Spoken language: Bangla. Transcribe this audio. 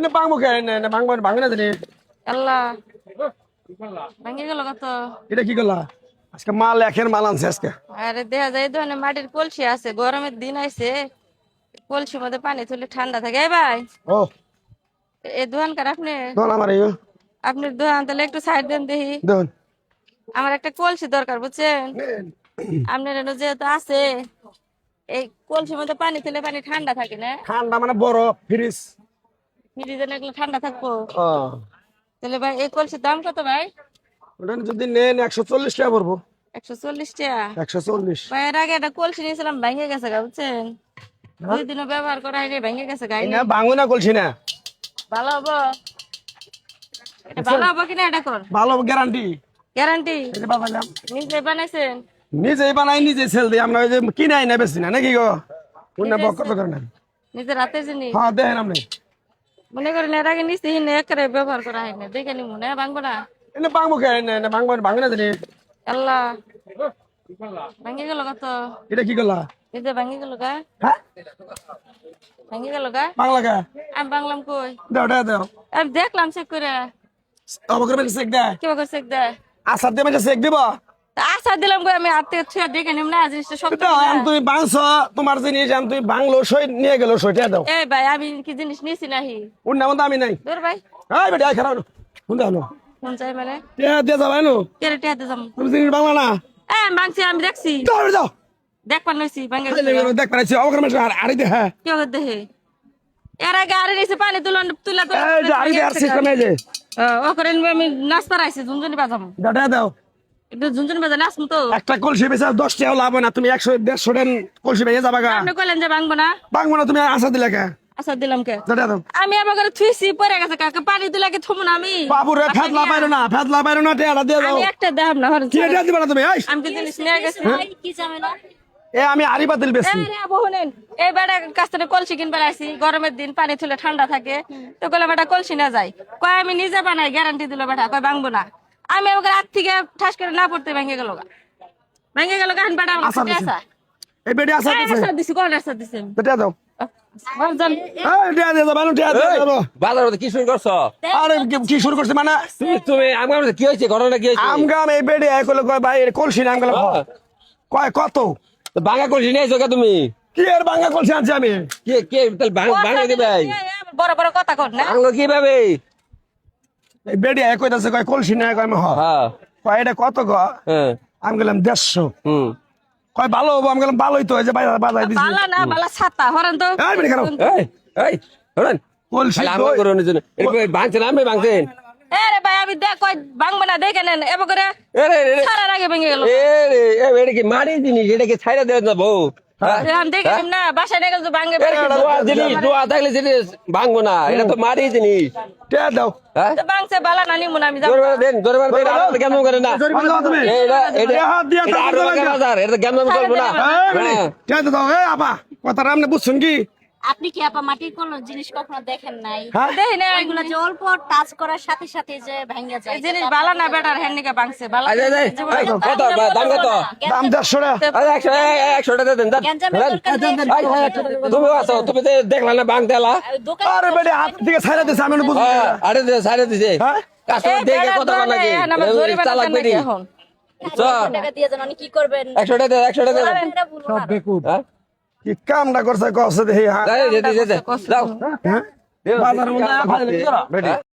এনে বাংবো কে এনে এনে বাংবো ভাঙে না জানি। আল্লাহ ভাঙে গেল কত? এটা কি করলা আজকে মাল একের মাল আনছে আজকে। আরে দেখা যায় ধরনের মাটির কলসি আছে গরমের দিন আইছে। কলসির মধ্যে পানি তুলে ঠান্ডা থাকে। এই ভাই ও। এই দোকানকার আপনি? দোন আমার আপনার দোকান তাহলে একটু সাইড দেন দেখি। আমার একটা কলসি দরকার বুঝছেন? আপনার এনে যেহেতু আছে এই কলসির মধ্যে পানি তুলে পানি ঠান্ডা থাকে না? ঠান্ডা মানে বড় ফ্রিজ। ফ্রিজে রাখলে ঠান্ডা থাকব। তাহলে ভাই এই কলসির দাম কত ভাই? ওটা যদি নেন একশো চল্লিশ টাকা পড়ব। একশো চল্লিশ টাকা? একশো চল্লিশ। ভাই এর আগে একটা কলসি নিয়েছিলাম ভেঙে গেছে গা বুঝছেন? দুই দিনও ব্যবহার করা হয়নি ভেঙে গেছে না ভাঙো না কলছি না। ভালো হব? এটা ভালো হব কিনা এটা কর ভালো গ্যারান্টি গ্যারান্টি বাবাইলাম নিজে বানাইছেন? নিজেই বানাই নিজে সেল দিই। আমরা ওই যে কিনাই না বেশি না নাকি গো? অন্য বক কত করে না নিজে রাতে জিনি হ্যাঁ দেখেন আপনি। মনে করেন এর আগে নিচ্ছি হিনে একেবারে ব্যবহার করা হয়নি দেখে নি। মনে ভাঙবো না এনে বাংবো কে এনে এনে বাংবো ভাঙে না জানি। আল্লাহ। ভাঙে গেল কত? এটা কি করলা নিজে ভাঙে গেল গা। হ্যাঁ? ভাঙে গেল গা। বাংলা কে আমি বাংলাম কই? দাও দাও দাও। আমি দেখলাম চেক করে। অবকর চেক দেয় কেউ করে চেক দেয় আসার দিয়ে চেক দিব? আশা দিলাম কই আমি হাতে ছুঁয়ে দেখে নিম না জিনিসটা সব দাও আমি তুমি বাংছ তোমার জিনিস আমি তুমি বাংলো সই নিয়ে গেল সইটা দাও। এই ভাই আমি কি জিনিস নিছি নাহি? অন্য মতো আমি নাই। দূর ভাই। এই বেটা খারাপ শুনতে হলো। কোন চাই মানে? টিয়া টিয়াতে যাম। তুমি জিনিস বাংলা না? এ মাংসি আমি দেখছি। বেটা, যাও। দেখবার নইছি গেলো, দেখ আর দে হ্যাঁ। কেউ দেখে এর আগে আরে নিছে পানি তুলন তুলা তুলা এই যে দে আর সিস্টেম এই যে। ও করে আমি ঝুনঝুনি বাজাম দাও দাও, দাও। একটু ঝুনঝুনি বাজা নাচমু তো? একটা কলসি বেচা দশ টাকা লাভ না। তুমি একশো দেড়শো টাকা কলসি ভেঙে যাবা গা। আপনি কইলেন যে ভাঙবো না। বাংবো না তুমি আশা দিলে কে? দিলাম কে? দাও। আমি আমার ঘরে থুইছি পরে গেছে কাকা পানি তুলা কি থমু না আমি। বাবু রে না ফেদলা পাইরো না টিয়াটা দিয়ে দাও। আমি একটা দেখাম না ঘরে কি দিবা না তুমি? এই। আমি কি জিনিস নিয়ে গেছি। কি ঝামেলা এ আমি আড়ি বাতিল বেশি এই কাছ থেকে কলসি কিনবে আইছি গরমের দিন পানি তুলে ঠান্ডা থাকে। তো কইলাম বেটা কলসি না যায় কয় আমি নিজে বানাই গ্যারান্টি দিল বেটা কয় ভাঙবো না। আমি আমাকে রাত থেকে ঠাস করে না পড়তে ভেঙে গেল গা। ভেঙে গেল গান বেটা আমার কাছে। আসা এই বেটি আশা এই দিছে। আশা দিছি কোন আশা দিছি? টিয়া দাও। ভালো জান। এই টিয়া দিয়ে যাবা না টিয়া দিয়ে যাব বাজার মধ্যে কি শুরু করছ? আরে কি- কি শুরু করছে মানে তুমি তুমি আমার মধ্যে কি হয়েছে? ঘটনা কি হয়েছে? আম গাম এই বেডে এক হলো কয় ভাই এর কলসি নাম গেল হ্যাঁ। কয় কত? বাঙ্গা করছি নিয়ে তুমি? কি এর বাঙ্গা কলসি আনছি আমি? কে কে দিবে? আবার বড় বড় কথা কর না। কীভাবে? বেডে এক কইতাছে কয় কলসি না কয় হ। হ্যাঁ। কয় এটা কত গ? হ্যাঁ। আমি গেলাম দেড়শো। হুম। কয় ভালো হব? আমি গেলাম ভালোই তো এই যে বাজার বাজার দিছি। বালা না বালা ছাতা হরেন তো। এই বেটি খারাপ। এই এই শোনেন কলসি খালি আমরা দই। করে নিজে বাঁচছেন আমি বাঁচছেন এ রে ভাই আমি দেখ কই ভাঙবো না দেখে নেন এবার করে এরে এরে সারার আগে ভেঙে গেল। এ রে এ এটা কি মারি জিনিস? এটা কি ছাইরা দেওয়া হ্যাঁ? থাকলে জিনিস ভাঙবো না এটা তো মারি জিনিস। দাও। হ্যাঁ? হ্যাঁ। আপনি বুঝছেন কি? আপনি কি আপা মাটির কোন জিনিস কখনো দেখেন নাই? হ্যাঁ। দেখি না এগুলো যে অল্প টাচ করার সাথে সাথে যে ভেঙে যায়। এই জিনিস বালা না বেটার হ্যান্ড নিকে ভাঙছে বালা কত? দাম কত? দাম দেড়শো টাকা? আরে একশো এ- একশো টাকা দেন তুমি আছো তুমি তো দেখলা না বাং দেলা আরে বেটি হাত থেকে ছাইরা দিছে আমি বুঝতে হ্যাঁ আরে দে সাইডে দিছে। হ্যাঁ? কাস্টমার দেখে কত কথা নাকি? চালাক বেটি এখন? চল। টাকা দিয়ে যান উনি কি করবেন? একশো টাকা দেন একশো টাকা দেন। এটা বলব না। হ্যাঁ? কি কামটা করছে কষ্ট দেখি হ্যাঁ।